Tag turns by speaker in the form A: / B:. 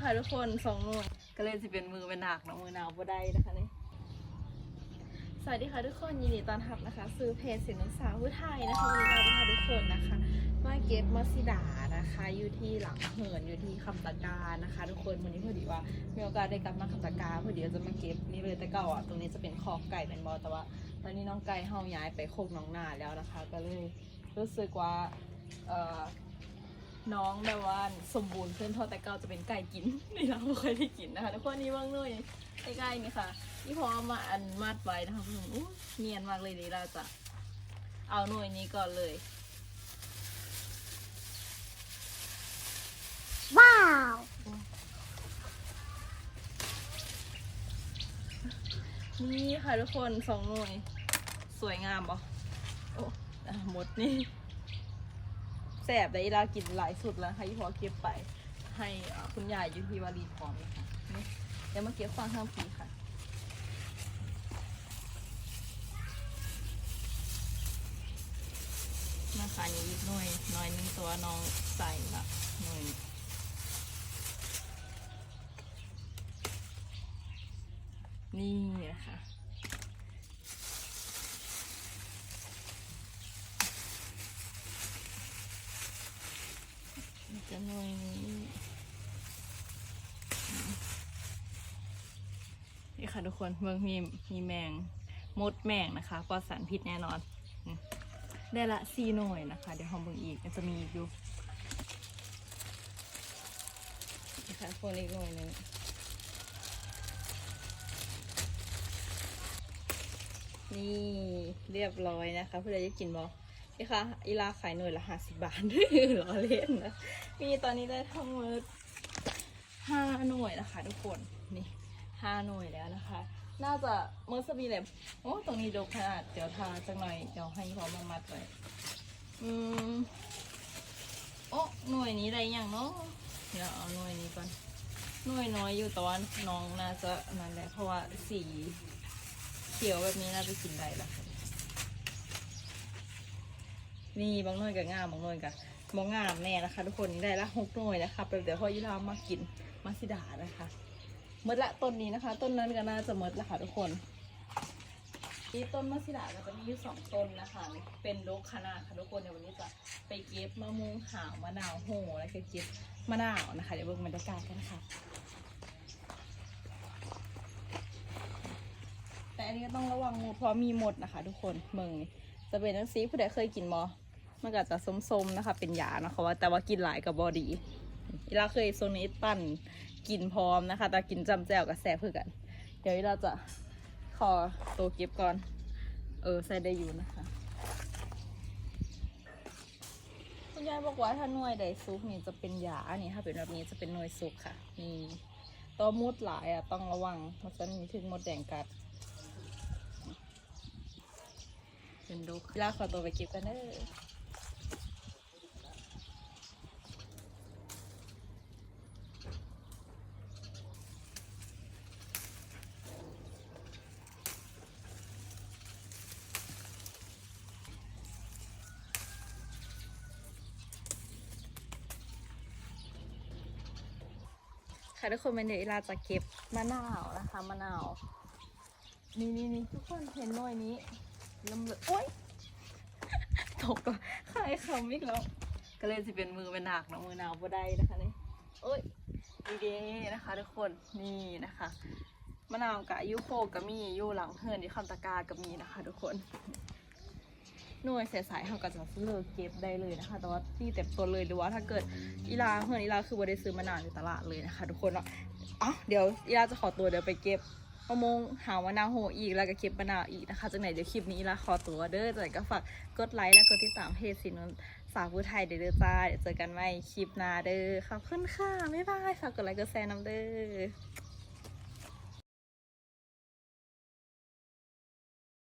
A: ค่ะทุกคนสองหน่วยก็เลยจะเป็นมือเป็นหนักเนาะมือหนาวบ่ได้นะคะนี่สวัสดีค่ะทุกคนยินดีต้อนรับนะคะซื้อเพจสินสาวผู้ไทยนะคะวันนี้เราจะพาทุกคนนะคะมาเก็บมัสซิดานะคะ อยู่ที่หลังเหินอยู่ที่คำตะการนะคะ ทุกคนวันนี้พอดีว่ามีโอกาสได้กลับมาคำตะการพอดีเราจะมาเก็บนี่เลยแต่เก่าอะตรงนี้จะเป็นคอกไก่เป็นบอแต่ว่า ตอนนี้น้องไก่เฮาย้ายไปโคกน้องนาแล้วนะคะ ก็เลยรู้สึกว่าเอ่อ น้องแบบว่าสมบูรณ์ขึ้นเท่าแต่เก่าจะเป็นไก่กินนี่เราไม่เคยได้กินนะคะทุกคนนี่ว่างเลยใกล้ๆนี่ค่ะนี่พอเอามาอันมัดไว้นะคะคุณผู้ชมอู้เนียนมากเลยนี่เราจะเอาหน่วยนี้ก่อนเลย
B: ว้าว
A: นี่ค่ะทุกคนสองหน่วย สวยงามปะโอ้อะหมดนี่แสบแต่อีลากินหลายสุดแล้วค่ะที่พอเก็บไปให้คุณยายอยู่ที่วารีพร้อมนะคะเดี๋ยวมาเก็บฟังข้างปีค่ะมาขายอยู่นิดหน่อยหน่อยหนึงตัวน้องใส่ละหน่อยนี่นะคะมันจะ หน่อยนี้นี่ค่ะทุกคนเมืองมีมีแมงมดแมงนะคะปลอดสารพิษแน่นอน ได้ละสี่หน่วยนะคะ เดี๋ยวหอมเบิ่งอีกมันจะมีอีกอยู่นะคะคนอีกหน่วยหนึงนี่เรียบร้อยนะคะเพื่อจะกินบอี่ค่ะอีลาขายหน่วยละห้าสิบบาทล้อเล่นนะ มีตอนนี้ได้ทั้งหมดห้าหน่วยนะคะ ทุกคน นี่ห้าหน่วยแล้วนะคะ น่าจะเมื่อสบีเลยโอ้ตรงนี้ดกขนาด เดี๋ยวทาจังหน่อย เดี๋ยวให้เขามามัดไว้อืมโอ้หน่วยนี้ได้ยังเนาะเดี๋ยวเอาหน่วยนี้ก่อนหน่วยน้อยอยู่แต่ว่าน้องน่าจะนั่นแหละเพราะว่าสีเขียวแบบนี้น่าจะกินได้ละ นี่บางหน่วยกับงามบางหน่วยกับมองงามแน่นะคะ ทุกคนได้ละหกหน่วยนะคะเดี๋ยวพ่อยี่รามากินมาสิดานะคะหมดละต้นนี้นะคะ ต้นนั้นก็น่าจะหมดละค่ะทุกคนนี่ต้นมะสิดาก็จะมีอยู่สองต้นนะคะ เป็นโลกขนาดค่ะทุกคนเดี๋ยววันนี้จะไปเก็บมะม่วงหาวมะนาวโหแล้วก็เก็บมะนาวนะคะ เดี๋ยวเบิ่งบรรยากาศกันค่ะ แต่อันนี้ก็ต้องระวังหมดเพราะมีหมดนะคะ ทุกคนเมือง จะเป็นนังซีผู้ใดเคยกินมอมันก็จะส้มๆนะคะ เป็นยานะคะว่าแต่ว่ากินหลายกับบอดีเวลาเคยโซนิปั่นกินพร้อมนะคะ แต่กินจำแจวกับแซ่บเพื่อกัน เดี๋ยวเราจะขอตัวเก็บก่อน เออใส่ได้อยู่นะคะ คุณยายบอกว่าถ้าหน่วยใดซุกนี่จะเป็นยาอันนี้ถ้าเป็นแบบนี้จะเป็นหน่วยซุกค่ะนี่ตัวมุดหลายอะต้องระวังเพราะฉะนั้นมีถึงมดแดงกัด เป็นดูเวลาขอตัวไปเก็บกันเด้อค่ะทุกคนเป็นเดี๋ยวลาจะเก็บมะนาวนะคะมะนาว นี่นี่นี่ทุกคนเห็นหน่วยนี้ เริ่มเลยโอ๊ยตกก็ใครคำอีกแล้วก็เลยจะเป็นมือเป็นหนักเนาะมือหนาวบ่ได้นะคะนี่โอ๊ยดีเดนะคะทุกคนนี่นะคะมะนาวกะยูโคกะมีอยู่หลังเฮินที่คำตะกากับมีนะคะ ทุกคนหน่วยเสียสายเขาก็จะเลิกเก็บได้เลยนะคะ แต่ว่าตีเต็มตัวเลยหรือว่าถ้าเกิดอีลาเพื่อนอีลาคือบ่ได้ซื้อมานานในตลาดเลยนะคะ ทุกคนเนาะอ๋อเดี๋ยวอีลาจะขอตัวเดี๋ยวไปเก็บ มะม่วงหาวมะนาวโหอีกแล้วก็เก็บมะนาวอีกนะคะจากไหนเดี๋ยวคลิปนี้ละขอตัวเด้อจากไหนก็ฝากกดไลค์และกดติดตามเพจสินนสาวผู้ไทยเด้อจ้าเดี๋ยวเจอกันใหม่คลิปหน้าเด้อขอบคุณค่ะบ๊ายบายฝากกดไลค์กดแชร์น้ำเด้อ